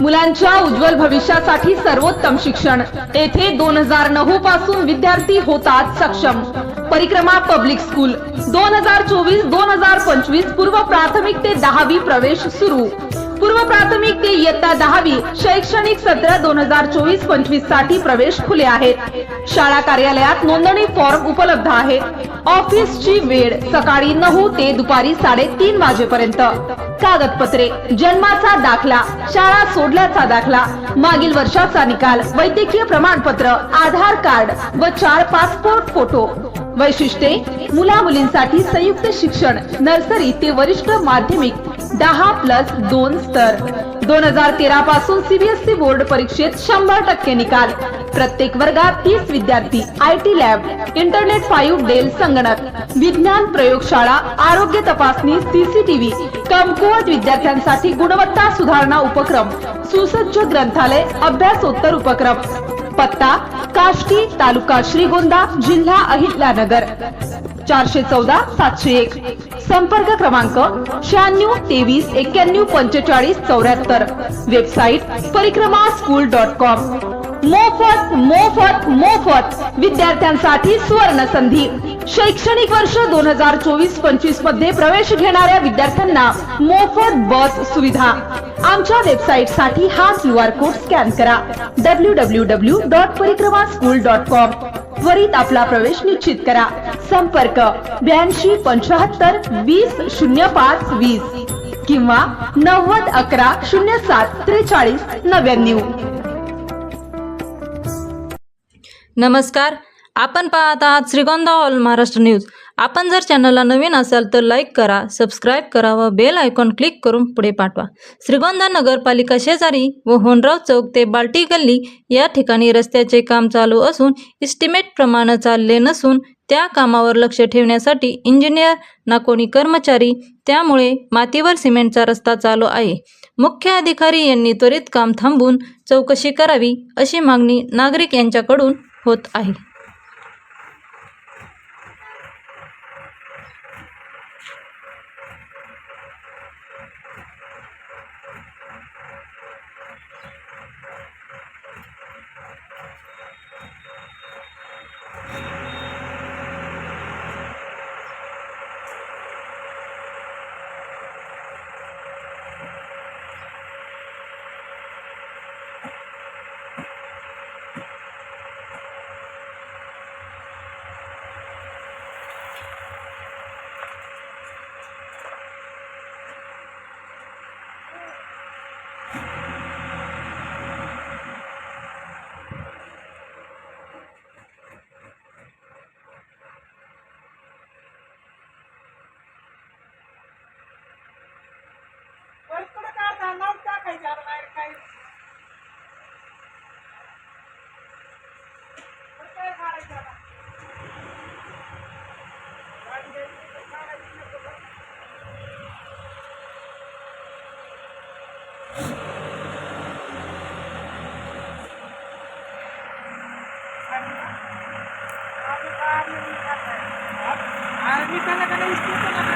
मुलांच्या उज्ज्वल भविष्यासाठी सर्वोत्तम शिक्षण. येथे दोन हजार नऊ पासून विद्यार्थी होतात सक्षम. परिक्रमा पब्लिक स्कूल. दोन हजार चोवीस दोन हजार पंचवीस पूर्व प्राथमिक ते दहावी प्रवेश सुरू. पूर्व प्राथमिक ते इयत्ता दहावी शैक्षणिक सत्र दोन हजार चोवीस पंचवीससाठी प्रवेश खुले आहेत. शाळा कार्यालयात नोंदणी फॉर्म उपलब्ध आहे. ऑफिसची वेळ सकाळी नऊ ते दुपारी साडेतीन वाजेपर्यंत. कागदपत्रे जन्माचा दाखला शाळा सोडल्याचा दाखला मागील वर्षाचा निकाल वैद्यकीय प्रमाणपत्र आधार कार्ड व चार पासपोर्ट फोटो वैशिष्ट्ये मुला मुलींसाठी संयुक्त शिक्षण नर्सरी ते वरिष्ठ माध्यमिक दहा प्लस दोन स्तर. दोन हजार तेरा पासून सीबीएसई बोर्ड परीक्षेत शंभर टक्के निकाल. प्रत्येक वर्गात तीस विद्यार्थी I T lab internet five Dell संगणक. विज्ञान प्रयोगशाळा आरोग्य तपासणी सीसीटीव्ही कमकुवत विद्यार्थ्यांसाठी गुणवत्ता सुधारणा उपक्रम सुसज्ज ग्रंथालय अभ्यासोत्तर उपक्रम. पत्ता काष्टी तालुका श्रीगोंदा जिल्हा अहिल्यानगर. चारशे चौदा सातशे एक. संपर्क क्रमांक शहाण्णव तेवीस एक्क्याण्णव पंचेचाळीस चौऱ्याहत्तर. वेबसाईट परिक्रमा स्कूल डॉट कॉम. मोफत मोफत मोफत विद्यार्थ्यांसाठी सुवर्ण संधी. शैक्षणिक वर्ष दोन हजार चोवीस पंचवीसमध्ये प्रवेश घेणाऱ्या विद्यार्थ्यांना मोफत बस सुविधा. आमच्या वेबसाईटसाठी हा क्यू आर कोड स्कॅन करा. W W W dot Parikrama school dot com त्वरित आपला प्रवेश निश्चित करा. संपर्क ब्याऐंशी पंचाहत्तर वीस शून्य पाच वीस किंवा नव्वद अकरा शून्य सात त्रेचाळीस नव्याण्णव. नमस्कार. आपण पाहत आहात श्रीगोंदा ऑल महाराष्ट्र न्यूज. आपण जर चॅनलला नवीन असाल तर लाईक करा सबस्क्राईब करा व बेल आयकॉन क्लिक करून पुढे पाठवा. श्रीगोंदा नगरपालिका शेजारी व होनराव चौक ते बाल्टी गल्ली या ठिकाणी रस्त्याचे काम चालू असून इस्टिमेट प्रमाणे चालले नसून त्या कामावर लक्ष ठेवण्यासाठी इंजिनियर ना कोणी कर्मचारी त्यामुळे मातीवर सिमेंटचा रस्ता चालू आहे. मुख्य अधिकारी यांनी त्वरित काम थांबून चौकशी करावी अशी मागणी नागरिक यांच्याकडून होत आहे. ना, आम्ही गाडी निघालो. हा?